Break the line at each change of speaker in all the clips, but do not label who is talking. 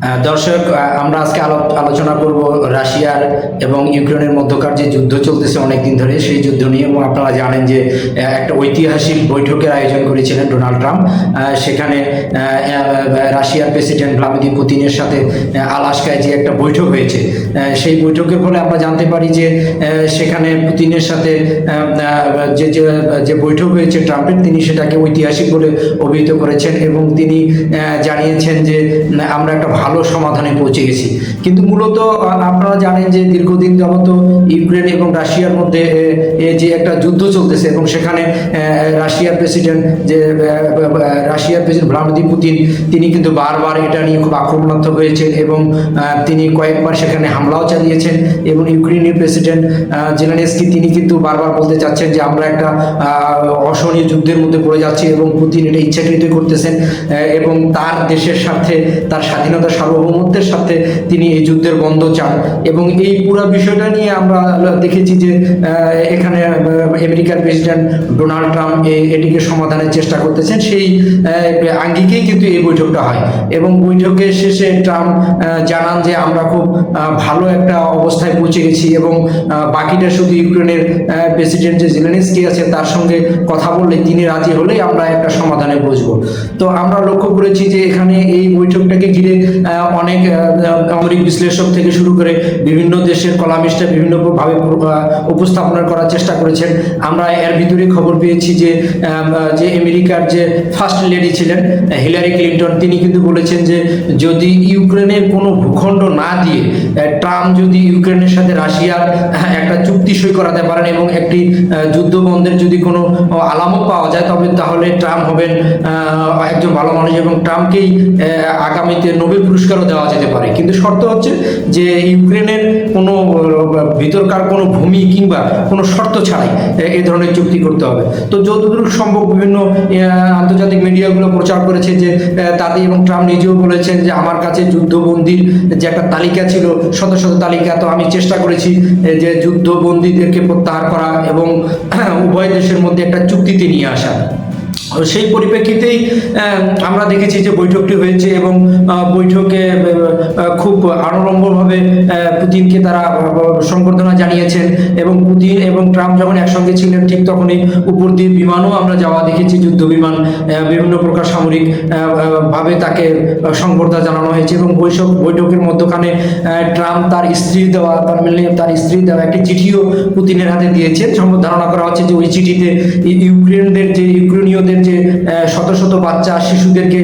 দর্শক আমরা আজকে আলো- আলোচনা করব রাশিয়ার এবং ইউক্রেনের মধ্যকার যে যুদ্ধ চলতেছে অনেকদিন ধরে, সেই যুদ্ধ নিয়ে এবং আপনারা জানেন যে একটা ঐতিহাসিক বৈঠকের আয়োজন করেছিলেন ডোনাল্ড ট্রাম্প। সেখানে রাশিয়ার প্রেসিডেন্ট ভ্লাদিমির পুতিনের সাথে আলাস্কায় যে একটা বৈঠক হয়েছে সেই বৈঠকের ফলে আমরা জানতে পারি যে সেখানে পুতিনের সাথে যে যে বৈঠক হয়েছে ট্রাম্পের, তিনি সেটাকে ঐতিহাসিক বলে অভিহিত করেছেন এবং তিনি জানিয়েছেন যে, আমরা একটা ভালো সমাধানে পৌঁছে গেছি। কিন্তু মূলত আপনারা জানেন যে দীর্ঘদিন যাবত ইউক্রেন এবং রাশিয়ার মধ্যে যে একটা যুদ্ধ চলতেছে এবং সেখানে রাশিয়ার প্রেসিডেন্ট যে রাশিয়ার প্রেসিডেন্ট ভ্লাদিমির পুতিন, তিনি কিন্তু বারবার এটা নিয়ে খুব আক্রমণাত্মক হয়েছেন এবং তিনি কয়েকবার সেখানে হামলাও চালিয়েছেন এবং ইউক্রেনের প্রেসিডেন্ট জেলেনস্কি, তিনি কিন্তু বারবার বলতে চাচ্ছেন যে আমরা একটা অসহনীয় যুদ্ধের মধ্যে পড়ে যাচ্ছি এবং পুতিন এটা ইচ্ছাকৃত করতেছেন এবং তার দেশের স্বার্থে, তার স্বাধীনতা সার্বভৌমত্বের সাথে তিনি এই যুদ্ধের বন্ধ চান। এবং এই পুরো বিষয়টা নিয়ে আমরা দেখেছি যে এখানে আমেরিকার প্রেসিডেন্ট ডোনাল্ড ট্রাম্প এটিকে সমাধানের চেষ্টা করতেছেন। সেই আঙ্গিকেই কিন্তু এই বৈঠকটা হয়। এবং বৈঠকের শেষে ট্রাম্প জানান যে আমরা খুব ভালো একটা অবস্থায় পৌঁছে গেছি এবং বাকিটা শুধু ইউক্রেনের প্রেসিডেন্ট যে জেলেনস্কি আছে তার সঙ্গে কথা বললে তিনি রাজি হলেই আমরা একটা সমাধানে বসবো। তো আমরা লক্ষ্য করেছি যে এখানে এই বৈঠকটাকে ঘিরে অনেক সামরিক বিশ্লেষক থেকে শুরু করে বিভিন্ন দেশের কলামিস্টরা বিভিন্নভাবে উপস্থাপনা করার চেষ্টা করেছেন। আমরা এর ভিতরে খবর পেয়েছি যে যে আমেরিকার যে ফার্স্ট লেডি ছিলেন, হিলারি ক্লিন্টন, তিনি কিন্তু বলেছেন যে, যদি ইউক্রেনের কোনো ভূখণ্ড না দিয়ে ট্রাম্প যদি ইউক্রেনের সাথে রাশিয়ার একটা চুক্তি সই করাতে পারেন এবং একটি যুদ্ধ বন্ধের যদি কোনো আলামত পাওয়া যায়, তবে তাহলে ট্রাম্প হবেন একজন ভালো মানুষ এবং ট্রাম্পকেই আগামীতে নোবেল পুরস্কারও দেওয়া যেতে পারে। কিন্তু শর্ত হচ্ছে যে ইউক্রেনের কোনো, ভিতরকার কোনো ভূমি কিংবা কোনো শর্ত ছাড়াই এ ধরনের চুক্তি করতে হবে। তো যতদূর সম্ভব বিভিন্ন আন্তর্জাতিক মিডিয়াগুলো প্রচার করেছে যে তাদের এবং ট্রাম্প নিজেও বলেছেন যে, আমার কাছে যুদ্ধবন্দির যে একটা তালিকা ছিল, শত শত তালিকা, তো আমি চেষ্টা করেছি যে যুদ্ধবন্দীদেরকে প্রত্যাহার করা এবং উভয় দেশের মধ্যে একটা চুক্তিতে নিয়ে আসা। সেই পরিপ্রেক্ষিতেই আমরা দেখেছি যে বৈঠকটি হয়েছে এবং বৈঠকে খুব আড়ম্বরভাবে পুতিনকে তারা সংবর্ধনা জানিয়েছেন এবং পুতিন এবং ট্রাম্প যখন একসঙ্গে ছিলেন ঠিক তখনই উপর দিয়ে বিমানও আমরা যাওয়া দেখেছি, যুদ্ধ বিমান বিভিন্ন প্রকার সামরিক ভাবে তাকে সংবর্ধনা জানানো হয়েছে এবং বৈঠক বৈঠকের মধ্যখানে ট্রাম্প তার স্ত্রী দেওয়া, তার মিলে তার স্ত্রী দেওয়া একটি চিঠিও পুতিনের হাতে দিয়েছেন। সম্ভব ধারণা করা হচ্ছে যে ওই চিঠিতে ইউক্রেনদের যে ইউক্রেনীয়দের যে শত শত বাচ্চা শিশুদেরকে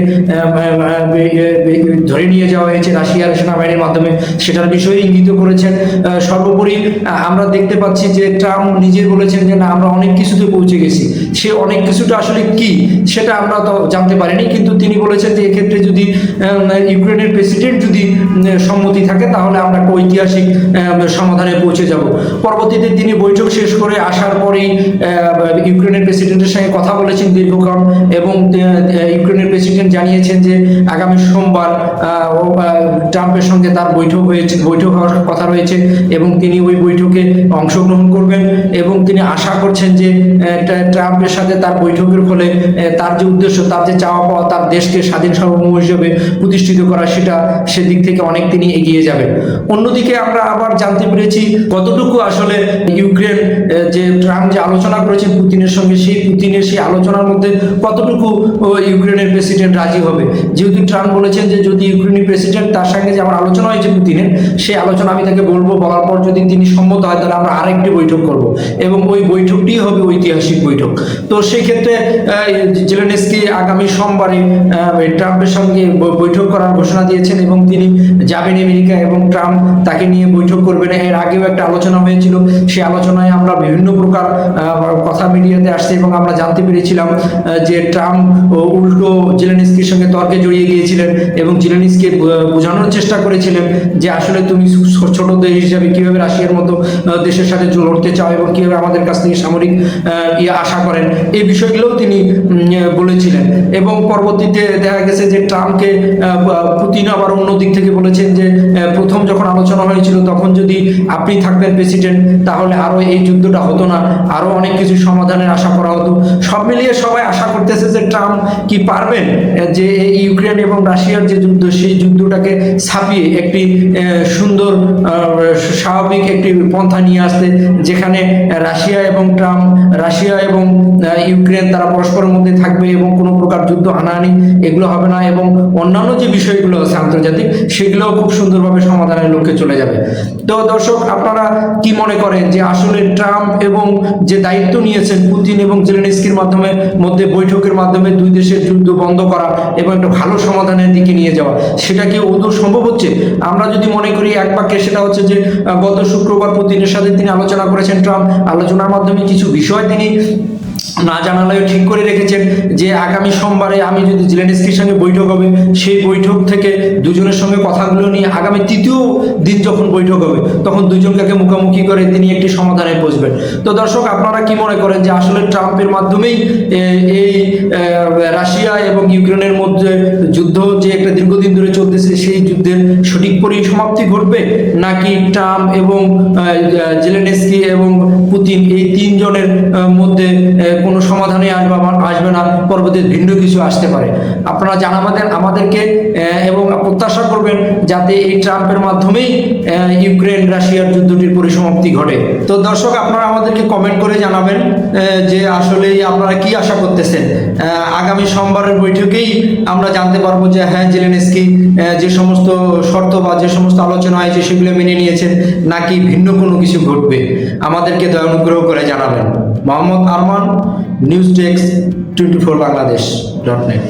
ধরে নিয়ে যাওয়া হয়েছে রাশিয়ার সেনাবাহিনীর মাধ্যমে। সেটার বিষয়ে ইঙ্গিত করেছেন সর্বোপরি আমরা দেখতে পাচ্ছি যে ট্রাম্প নিজে বলেছেন যে, না, আমরা অনেক কিছুতে পৌঁছে গেছি। সে অনেক কিছুটা আসলে কি, সেটা আমরা তো জানতে পারিনি। কিন্তু তিনি বলেছেন যে, এক্ষেত্রে যদি ইউক্রেনের প্রেসিডেন্ট যদি সম্মতি থাকে, তাহলে আমরা একটা ঐতিহাসিক সমাধানে পৌঁছে যাব। পরবর্তীতে তিনি বৈঠক শেষ করে আসার পরেই ইউক্রেনের প্রেসিডেন্টের সঙ্গে কথা বলেছেন দীর্ঘক্ষণ এবং ইউক্রেনের প্রেসিডেন্ট জানিয়েছেন যে আগামী সোমবার ট্রাম্পের সঙ্গে তার বৈঠক হয়েছে, বৈঠক হওয়ার কথা রয়েছে এবং তিনি ওই বৈঠকে অংশগ্রহণ করবেন এবং তিনি আশা করছেন যে ট্রাম্পের সাথে তার বৈঠকের ফলে তার যে উদ্দেশ্য, তার যে চাওয়া পাওয়া, তার দেশকে স্বাধীন সার্বভৌম হিসেবে প্রতিষ্ঠিত করা, সেটা সেদিক থেকে অনেক তিনি এগিয়ে যাবেন। অন্যদিকে আমরা আবার জানতে পেরেছি কতটুকু আসলে ইউক্রেন আলোচনা করেছেন পুতিনের সঙ্গে, সেই পুতিনের সেই আলোচনার মধ্যে কতটুকু ইউক্রেনের প্রেসিডেন্ট রাজি হবে? যেহেতু ট্রাম্প বলেছেন যে যদি ইউক্রেনের প্রেসিডেন্ট তার সঙ্গে যে আমার আলোচনা হয়েছে পুতিনের, সেই আলোচনা আমি তাকে বলব, বলার পর যদি তিনি সম্মত হয়, তাহলে আমরা আরেকটি বৈঠক করব। এবং ওই বৈঠকটি হবে ঐতিহাসিক বৈঠক। তো সেই ক্ষেত্রে জেলেনস্কি আগামী সোমবারে ট্রাম্পের সঙ্গে বৈঠক করার ঘোষণা দিয়েছেন এবং তিনি যাবেন আমেরিকা এবং ট্রাম্প তাকে নিয়ে বৈঠক করবেন। এর আগেও একটা আলোচনা হয়েছিল। সেই আলোচনায় আমরা বিভিন্ন প্রকার কথা মিডিয়াতে আসছে এবং আমরা জানতে পেরেছিলাম যে ট্রাম্প উল্টো জেলেনস্কির সঙ্গে তর্কে জড়িয়ে গিয়েছিলেন এবং জেলেনস্কি বোঝানোর চেষ্টা করেছিলেন যে আসলে তুমি ছোট দেশ হিসাবে কীভাবে রাশিয়ার মতো দেশের সাথে লড়তে চাও এবং কীভাবে আমাদের কাছ থেকে সামরিক ইয়ে আশা করেন। এই বিষয়গুলোও তিনি বলেছিলেন এবং পরবর্তীতে দেখা গেছে যে ট্রাম্পকে পুতিন আবার অন্য দিক থেকে বলেছেন যে প্রথম যখন আলোচনা হয়েছিল তখন যদি আপনি থাকতেন প্রেসিডেন্ট তাহলে আরও এই যুদ্ধটা হতো না, আরও অনেক কিছু সমাধানের আশা করা হতো। সব মিলিয়ে সবাই আশা করতেছে যে ট্রাম্প কি পারবেন যে ইউক্রেন এবং রাশিয়ার যে যুদ্ধ, সেই যুদ্ধটাকে ছাপিয়ে একটি সুন্দর স্বাভাবিক একটি পন্থা নিয়ে আসতে, যেখানে রাশিয়া এবং ট্রাম্প, রাশিয়া এবং ইউক্রেন তারা পরস্পরের মধ্যে থাকবে এবং কোনো প্রকার যুদ্ধ হানাহানি এগুলো হবে না এবং অন্যান্য যে বিষয়গুলো আছে আন্তর্জাতিক সেগুলো খুব সুন্দরভাবে সমাধানের লক্ষ্যে চলে যাবে। তো দর্শক, আপনারা কি মনে করেন যে আসলে ট্রাম্প এবং যে দায়িত্ব নিয়েছেন পুতিন এবং জেলেনস্কির মাধ্যমে, মধ্যে বৈঠকের মাধ্যমে দুই দেশের যুদ্ধ বন্ধ করা এবং একটা ভালো সমাধানের দিকে নিয়ে যাওয়া। সেটা কি ওদূর সম্ভব হচ্ছে? আমরা যদি মনে করি এক বাক্যে সেটা হচ্ছে যে গত শুক্রবার পুতিনের সাথে তিনি আলোচনা করেছেন ট্রাম্প। আলোচনার মাধ্যমে কিছু বিষয় তিনি না জানালেও ঠিক করে রেখেছেন যে আগামী সোমবারে আমি যদি জেলেনস্কির সঙ্গে বৈঠক হবে, সেই বৈঠক থেকে দুজনের সঙ্গে কথাগুলো নিয়ে আগামী তৃতীয় দিন যখন বৈঠক হবে, তখন দুজনকে মুখোমুখি করে তিনি একটি সমাধানে বসবেন। তো দর্শক, আপনারা কি মনে করেন যে আসলে ট্রাম্পের মাধ্যমেই এই রাশিয়া এবং ইউক্রেনের মধ্যে যুদ্ধ যে একটা দীর্ঘদিন ধরে চলতেছে, সেই যুদ্ধের সঠিক পরিসমাপ্তি ঘটবে? নাকি ট্রাম্প এবং জেলেনস্কি এবং পুতিন এই তিনজনের মধ্যে কোনো সমাধানে আসবে আসবে না, পরবর্তী ভিন্ন কিছু আসতে পারে। আপনারা জানাবেন আমাদেরকে এবং প্রত্যাশা করবেন যাতে এই ট্রাম্পের মাধ্যমেই ইউক্রেন, রাশিয়ার যুদ্ধটির পরিসমাপ্তি ঘটে। তো দর্শক, আপনারা আমাদেরকে কমেন্ট করে জানাবেন যে আসলে আপনারা কি আশা করতেছেন। আগামী সোমবারের বৈঠকেই আমরা জানতে পারব যে হ্যাঁ জেলেনস্কি যে সমস্ত শর্ত বা যে সমস্ত আলোচনা হয়েছে, সেগুলো মেনে নিয়েছেন, নাকি ভিন্ন কোনো কিছু ঘটবে। আমাদেরকে দয়া অনুগ্রহ করে জানাবেন। Mohammad Arman news desk twenty four Bangladesh dot net